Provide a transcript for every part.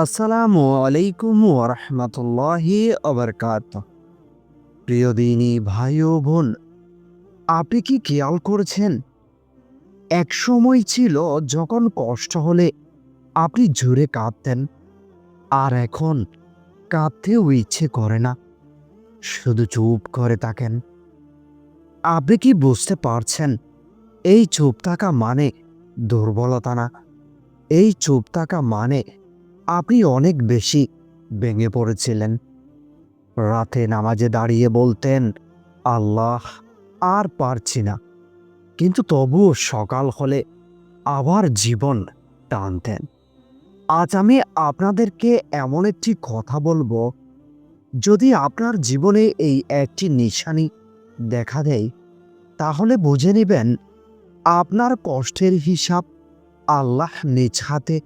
আসসালামু আলাইকুম ওরহমতুল্লাহি আবরকাত প্রিয় দিনী ভাই ও বোন, আপনি কি খেয়াল করেছেন? এক সময় ছিল যখন কষ্ট হলে আপনি জোরে কাঁদতেন, আর এখন কাঁদতেও ইচ্ছে করে না, শুধু চুপ করে থাকেন। আপনি কি বুঝতে পারছেন, এই চুপ থাকা মানে দুর্বলতা না? এই চুপ থাকা মানে আপনি অনেক বেশি ভেঙে পড়েছিলেন। রাতে নামাজে দাঁড়িয়ে বলতেন, আল্লাহ, আর পারছি না। কিন্তু তবুও সকাল হলে আবার জীবন টানতেন। আজ আমি আপনাদেরকে এমন একটি কথা বলব, যদি আপনার জীবনে এই একটি নিশানি দেখা দেয়, তাহলে বুঝে নেবেন, আপনার কষ্টের হিসাব আল্লাহ নিজ হাতে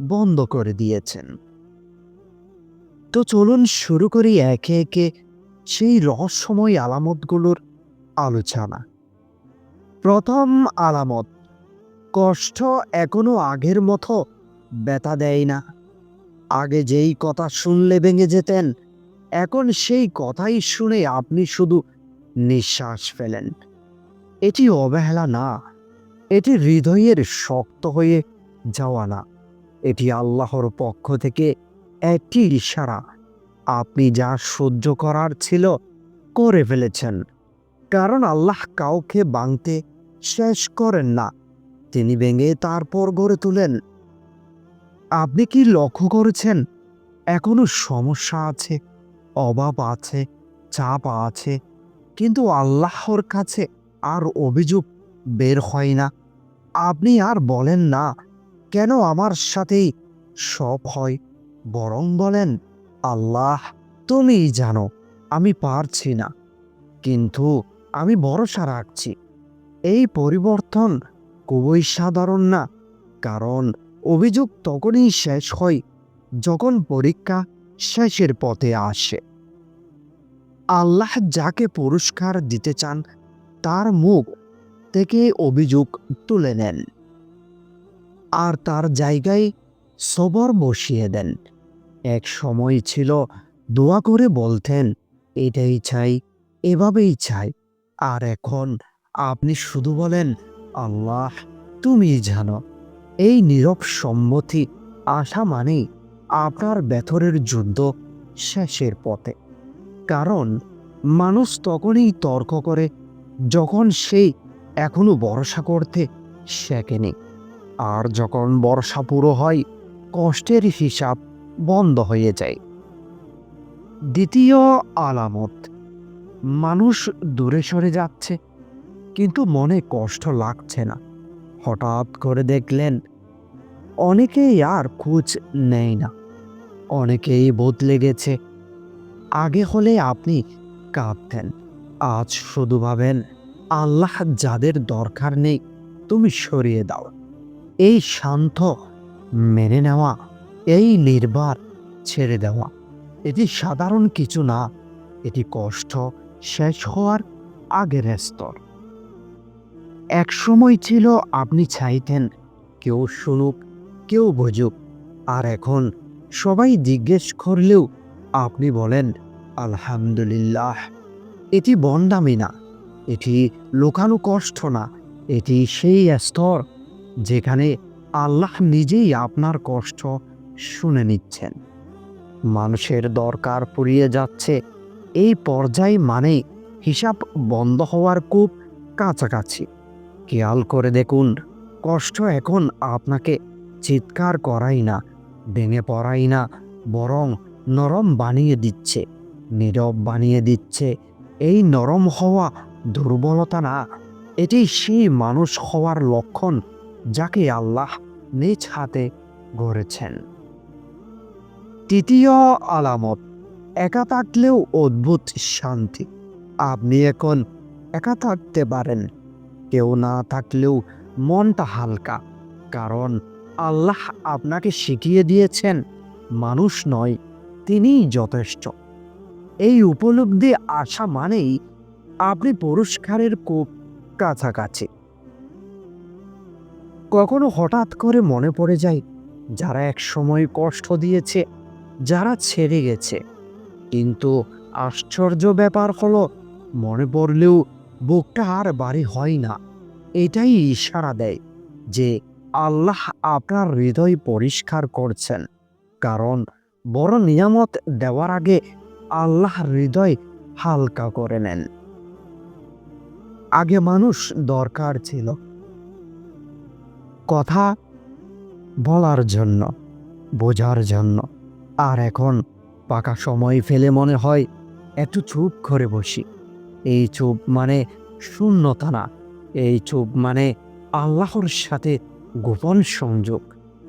বন্ধ করে দিয়েছেন। তো চলুন শুরু করি একে একে সেই রহস্যময় আলামতগুলোর আলোচনা। প্রথম আলামত, কষ্ট এখনও আগের মতো ব্যথা দেয় না। আগে যেই কথা শুনলে ভেঙে যেতেন, এখন সেই কথাই শুনে আপনি শুধু নিঃশ্বাস ফেলেন। এটি অবহেলা না, এটি হৃদয়ের শক্ত হয়ে যাওয়া না। এটি আল্লাহর পক্ষ থেকে একটি ইশারা। আপনি যা সহ্য করার ছিল করে ফেলেছেন, কারণ আল্লাহ কাউকে বাংতে শেষ করেন না। তিনি ভেঙে তারপর গড়ে তোলেন। আপনি কি লক্ষ্য করেছেন, এখনও সমস্যা আছে, অভাব আছে, চাপ আছে, কিন্তু আল্লাহর কাছে আর অভিযোগ বের হয় না। আপনি আর বলেন না কেন আমার সাথেই সব হয়? বরং বলেন, আল্লাহ, তুমিই জানো, আমি পারছি না। কিন্তু আমি ভরসা রাখছি। এই পরিবর্তন খুবই সাধারণ না, কারণ অভিযোগ তখনই শেষ হয় যখন পরীক্ষা শেষের পথে আসে। আল্লাহ যাকে পুরস্কার দিতে চান, তার মুখ থেকে অভিযোগ তুলে নেন। আর তার জায়গায় সবর বসিয়ে দেন। এক সময় ছিল, দোয়া করে বলতেন, এটাই চাই, এভাবেই চাই। আর এখন আপনি শুধু বলেন, আল্লাহ তুমি জানো। এই নীরব সম্মতি আসা মানেই আপনার ব্যথরের যুদ্ধ শেষের পথে। কারণ মানুষ তখনই তর্ক করে, যখন সেই এখনও ভরসা করতে শেখেনি। আর যখন বর্ষা পুরো হয়, কষ্টের হিসাব বন্ধ হয়ে যায়। দ্বিতীয় আলামত, মানুষ দূরে সরে যাচ্ছে, কিন্তু মনে কষ্ট লাগছে না। হঠাৎ করে দেখলেন, অনেকেই আর খোঁজ নেয় না। অনেকেই বদলে গেছে। আগে হলে আপনি কাঁদতেন, আজ শুধু ভাবেন, আল্লাহ যাদের দরকার নেই, তুমি সরিয়ে দাও। এই শান্ত, মেনে নেওয়া, এই নির্বার, ছেড়ে দেওয়া, এটি সাধারণ কিছু না, এটি কষ্ট, শেষ হওয়ার আগের স্তর। এক সময় ছিল আপনি চাইতেন, কেউ শুনুক, কেউ বুঝুক, আর এখন সবাই জিজ্ঞেস করলেও আপনি বলেন, আলহামদুলিল্লাহ, এটি বন্ডামি না, এটি লোকানো কষ্ট না, এটি সেই স্তর যেখানে আল্লাহ নিজেই আপনার কষ্ট শুনে নিচ্ছেন। মানুষের দরকার পুড়িয়ে যাচ্ছে। এই পর্যায় মানে হিসাব বন্ধ হওয়ার খুব কাছাকাছি। খেয়াল করে দেখুন, কষ্ট এখন আপনাকে চিৎকার করাই না, ভেঙে পড়াই না, বরং নরম বানিয়ে দিচ্ছে, নীরব বানিয়ে দিচ্ছে। এই নরম হওয়া দুর্বলতা না, এটি সেই মানুষ হওয়ার লক্ষণ যাকে আল্লাহ নিজ হাতে গড়েছেন। তৃতীয় আলামত, একা থাকলেও অদ্ভুত শান্তি। আপনি এখন একা থাকতে পারেন, কেউ না থাকলেও মনটা হালকা, কারণ আল্লাহ আপনাকে শিখিয়ে দিয়েছেন, মানুষ নয়, তিনিই যথেষ্ট। এই উপলব্ধি আসা মানেই আপনি পুরস্কারের খুব কাছাকাছি। কখনো হঠাৎ করে মনে পড়ে যায়, যারা এক সময় কষ্ট দিয়েছে, যারা ছেড়ে গেছে। কিন্তু আশ্চর্য ব্যাপার হলো, মনে পড়লেও বুকটা আর বাড়ি হয় না। এটাই ইশারা দেয় যে আল্লাহ আপনার হৃদয় পরিষ্কার করছেন। কারণ বড় নিয়ামত দেওয়ার আগে আল্লাহ হৃদয় হালকা করে নেন। আগে মানুষ দরকার ছিল কথা বলার জন্য, বোঝার জন্য। আর এখন পাকা সময় ফেলে মনে হয়, একটু চুপ করে বসি। এই চুপ মানে শূন্যতা না, এই চুপ মানে আল্লাহর সাথে গোপন সংযোগ।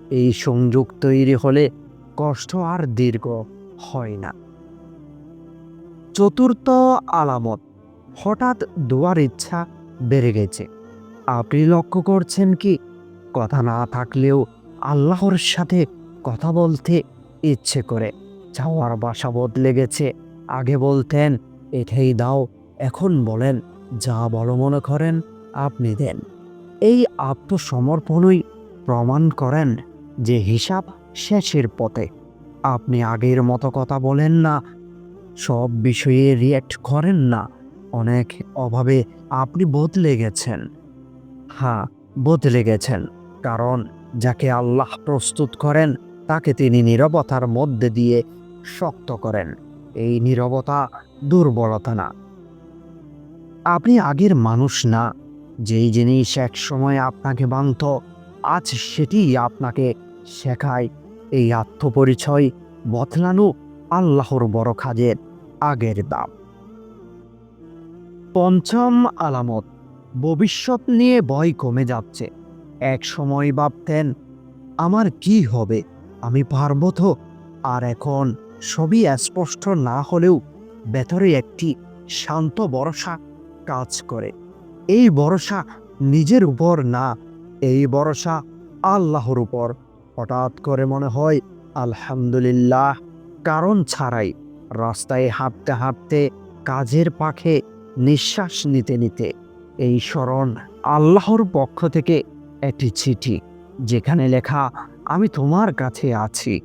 এই সংযোগ তৈরি হলে কষ্ট আর দীর্ঘ হয় না। চতুর্থ আলামত, হঠাৎ দোয়ার ইচ্ছা বেড়ে গেছে। আপনি লক্ষ্য করছেন কি কথা না থাকলেও আল্লাহর সাথে কথা বলতে ইচ্ছে করে। যাওয়ার বাসা বদলে গেছে। আগে বলতেন এটাই দাও, এখন বলেন, যা বলো মনে করেন, আপনি দেন। এই আত্মসমর্পণই প্রমাণ করেন যে হিসাব শেষের পথে। আপনি আগের মতো কথা বলেন না, সব বিষয়ে রিয়্যাক্ট করেন না। অনেক অভাবে আপনি বদলে গেছেন। হ্যাঁ বদলে গেছেন। কারণ, যাকে আল্লাহ প্রস্তুত করেন, তাকে তিনি নীরবতার মধ্যে দিয়ে শক্ত করেন। এই নীরবতা দুর্বলতা না। আপনি আগের মানুষ না। যেই জিনিস এক সময় আপনাকে বান্ত, আজ সেটি আপনাকে শেখায়। এই আত্মপরিচয় বদলানো আল্লাহর বড় কাজের আগের দাম। পঞ্চম আলামত, ভবিষ্যৎ নিয়ে ভয় কমে যাচ্ছে। এক সময় ভাবতেন, আমার কি হবে? আমি পারব তো। আর এখন সবই স্পষ্ট না হলেও ভেতরে একটি শান্ত ভরসা কাজ করে। এই ভরসা নিজের উপর না, এই ভরসা আল্লাহর উপর। হঠাৎ করে মনে হয়, আলহামদুলিল্লাহ। কারণ ছাড়াই রাস্তায় হাঁটতে হাঁটতে কাজের পাখে নিঃশ্বাস নিতে নিতে এই স্মরণ আল্লাহর পক্ষ থেকে একটি চিঠি যেখানে লেখা, আমি তোমার কাছে আছি।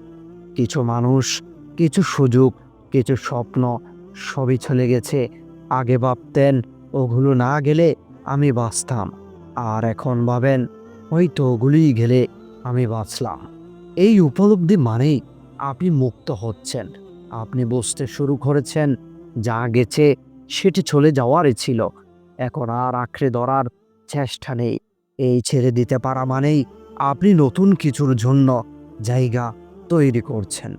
কিছু মানুষ, কিছু সুযোগ, কিছু স্বপ্ন সবই চলে গেছে। আগে ভাবতেন ওগুলো না গেলে আমি বাঁচতাম। আর এখন ভাবেন, হয়তো ওগুলোই গেলে আমি বাঁচলাম। এই উপলব্ধি মানেই আপনি মুক্ত হচ্ছেন। আপনি বসতে শুরু করেছেন, যা গেছে সেটি চলে যাওয়ারই ছিল। এখন আর আঁকড়ে ধরার চেষ্টা নেই। এই ছেড়ে দিতে পারা মানেই আপনি নতুন কিছুর জন্য জায়গা তৈরি করছেন।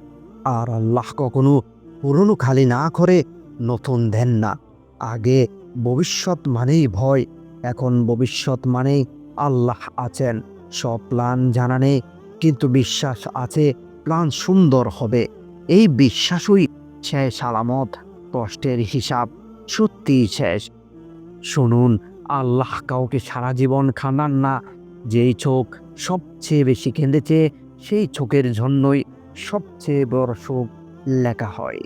আর আল্লাহ কখনো পুরনো খালি না করে নতুন দেন না। আগে ভবিষ্যৎ মানেই ভয়, এখন ভবিষ্যৎ মানেই আল্লাহ আছেন। সব প্ল্যান জানা নেই, কিন্তু বিশ্বাস আছে, প্ল্যান সুন্দর হবে। এই বিশ্বাসই শেষ আলামত, কষ্টের হিসাব সত্যিই শেষ। শুনুন আল্লাহ কাউকে সারা জীবন খানান না, যেই চোখ সবচেয়ে বেশি কেঁদেছে, সেই চোখের জন্যই সবচেয়ে বড় সুখ লেখা হয়।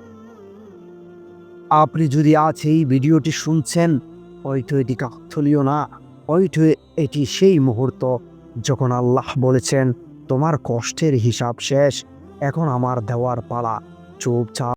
আপনি যদি আজ এই ভিডিওটি শুনছেন, হয়তো এটি কাকথলীয় না, হয়তো এটি সেই মুহূর্ত যখন আল্লাহ বলেছেন, তোমার কষ্টের হিসাব শেষ, এখন আমার দেওয়ার পালা চুপচাপ